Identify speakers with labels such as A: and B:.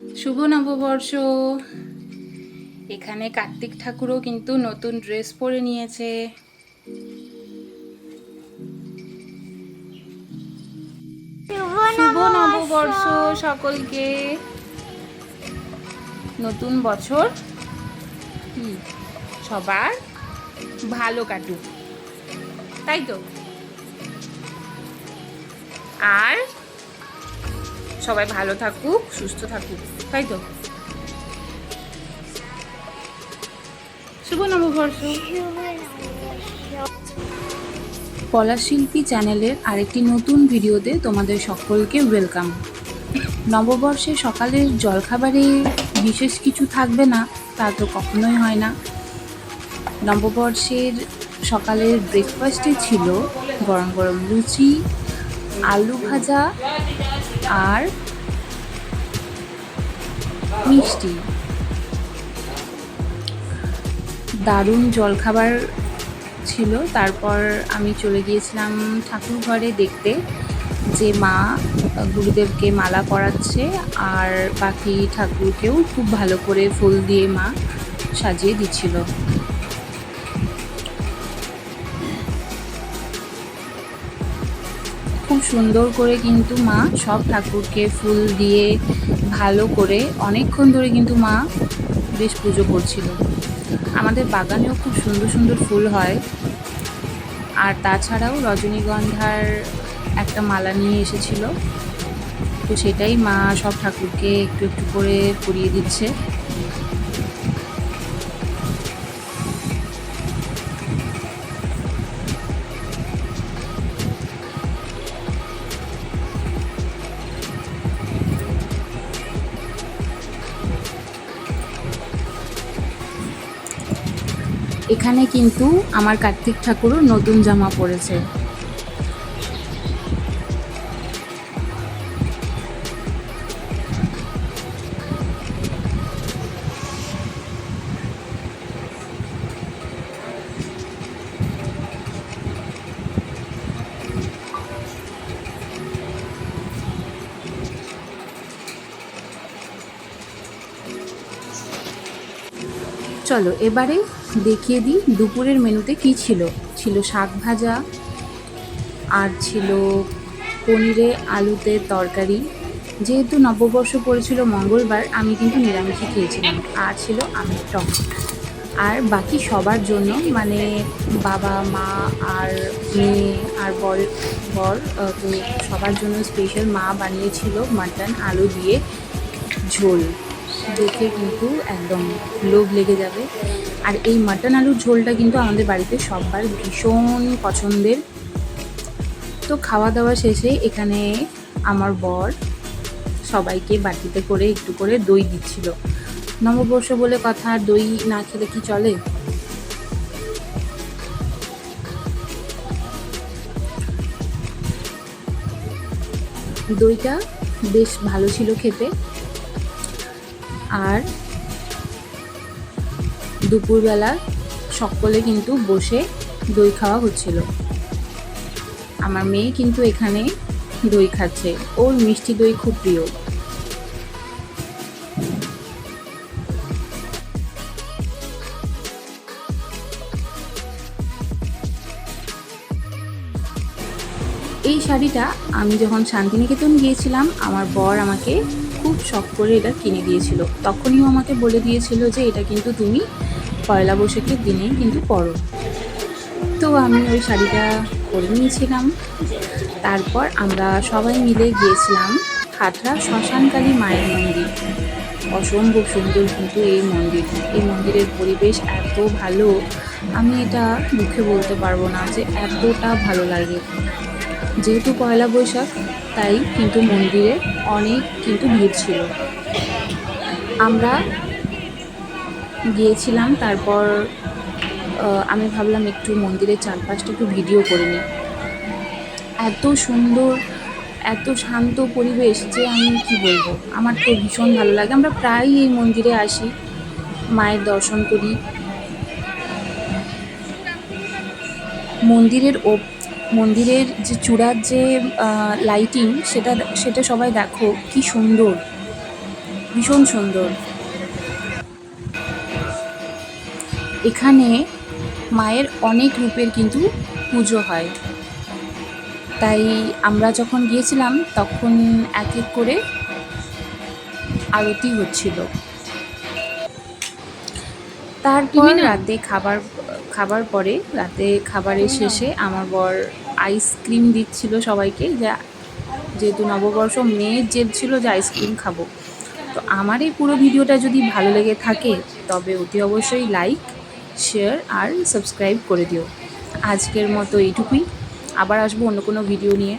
A: শুভ নববর্ষ। এখানে কার্তিক ঠাকুরও কিন্তু নতুন ড্রেস পরে নিয়েছে। শুভ নববর্ষ। সকলকে। নতুন বছর কি? সবার ভালো কাটুক। তাই তো? আর সবাই ভালো থাকুক, সুস্থ থাকুক। তাই তো? শুভ নববর্ষ পলাশিল্পী চ্যানেলের আরেকটি নতুন ভিডিওতে তোমাদের সকলকে ওয়েলকাম। নববর্ষে সকালের জলখাবারে বিশেষ কিছু থাকবে না, তা তো কখনোই হয় না। নববর্ষের সকালের ব্রেকফাস্টে ছিল গরম গরম লুচি, আলু ভাজা আর মিষ্টি। দারুণ জলখাবার ছিল। তারপর আমি চলে গিয়েছিলাম ঠাকুর ঘরে দেখতে। যে মা গুরুদেবকে মালা পরাচ্ছে আর বাকি ঠাকুরকেও খুব ভালো করে ফুল দিয়ে মা সাজিয়ে দিচ্ছিল। খুব সুন্দর করে কিন্তু মা সব ঠাকুরকে ফুল দিয়ে ভালো করে অনেকক্ষণ ধরে কিন্তু মা বেশ পুজো করছিল। আমাদের বাগানেও খুব সুন্দর সুন্দর ফুল হয়। আর তাছাড়াও রজনীগন্ধার একটা মালা নিয়ে এসেছিল। তো সেটাই মা সব ঠাকুরকে একটু একটু করে পরিয়ে দিচ্ছে। এখানে কিন্তু আমার কার্তিক ঠাকুরও নতুন জামা পরেছে। চলো এবারে দেখিয়ে দিই দুপুরের মেনুতে কি ছিল? ছিল শাক ভাজা আর ছিল পনিরে আলুতে তরকারি। যেহেতু নববর্ষ পড়েছিল মঙ্গলবার, আমি কিন্তু নিরামিষই খেয়েছিলাম। আর ছিল আমের টক। আর বাকি সবার জন্য মানে বাবা, মা আর মেয়ে আর বর বর সবার জন্য স্পেশাল মা বানিয়েছিল মাটন, আলু দিয়ে ঝোল। দেখে কিন্তু একদম লোভ লেগে যাবে। আর এই মাটন আলুর ঝোলটা কিন্তু আমাদের বাড়িতে সবার ভীষণ পছন্দের। তো খাওয়া দাওয়া শেষে এখানে আমার বর সবাইকে বাটিতে করে একটু করে দই দিচ্ছিল। নববর্ষ বলে কথা দই না খেলে কি চলে? দইটা বেশ ভালো ছিল খেতে। আর দুপুরবেলা সকলে কিন্তু বসে দই খাওয়া হচ্ছিল। আমার মেয়ে কিন্তু এখানে দই খাচ্ছে। ওর মিষ্টি দই খুব প্রিয়। এই শাড়িটা আমি যখন শান্তিনিকেতন গিয়েছিলাম, আমার বর আমাকে খুব শখ করে এটা কিনে দিয়েছিল। তখনই আমাকে বলে দিয়েছিল যে, এটা কিন্তু তুমি পয়লা বৈশাখের দিনেই কিন্তু পরো। তো আমি ওই শাড়িটা পরে নিয়েছিলাম। তারপর আমরা সবাই মিলে গিয়েছিলাম খাটরা শ্মশানকালী মায়ের মন্দির। অসম্ভব সুন্দর কিন্তু এই মন্দির। এই মন্দিরের পরিবেশ এত ভালো, আমি এটা মুখে বলতে পারব না যে, এতটা ভালো লাগে। যেহেতু পয়লা বৈশাখ, তাই কিন্তু মন্দিরে অনেক কিন্তু ভিড় ছিল। আমরা গিয়েছিলাম, তারপর আমি ভাবলাম একটু মন্দিরের চারপাশটা একটু ভিডিও করে নিই। এত সুন্দর, এত শান্ত পরিবেশ যে আমি কি বলব? আমার তো ভীষণ ভালো লাগে। আমরা প্রায়ই এই মন্দিরে আসি, মায়ের দর্শন করি। মন্দিরের মন্দিরের যে চূড়ার যে লাইটিং সেটা সেটা সবাই দেখো কি সুন্দর। ভীষণ সুন্দর। এখানে মায়ের অনেক রূপের কিন্তু পুজো হয়। তাই আমরা যখন গিয়েছিলাম তখন এক এক করে আরতি হচ্ছিল। তারপর রাতে খাবার খাবার পরে, রাতে খাবারের শেষে আমার বর আইসক্রিম দিচ্ছিল সবাইকে যা, যেহেতু নববর্ষ মেয়ের জেদ ছিল যে আইসক্রিম খাব। তো আমার এই পুরো ভিডিওটা যদি ভালো লেগে থাকে, তবে অতি অবশ্যই লাইক শেয়ার আর সাবস্ক্রাইব করে দিও। আজকের মতো এইটুকুই। আবার আসব অন্য কোনো ভিডিও নিয়ে।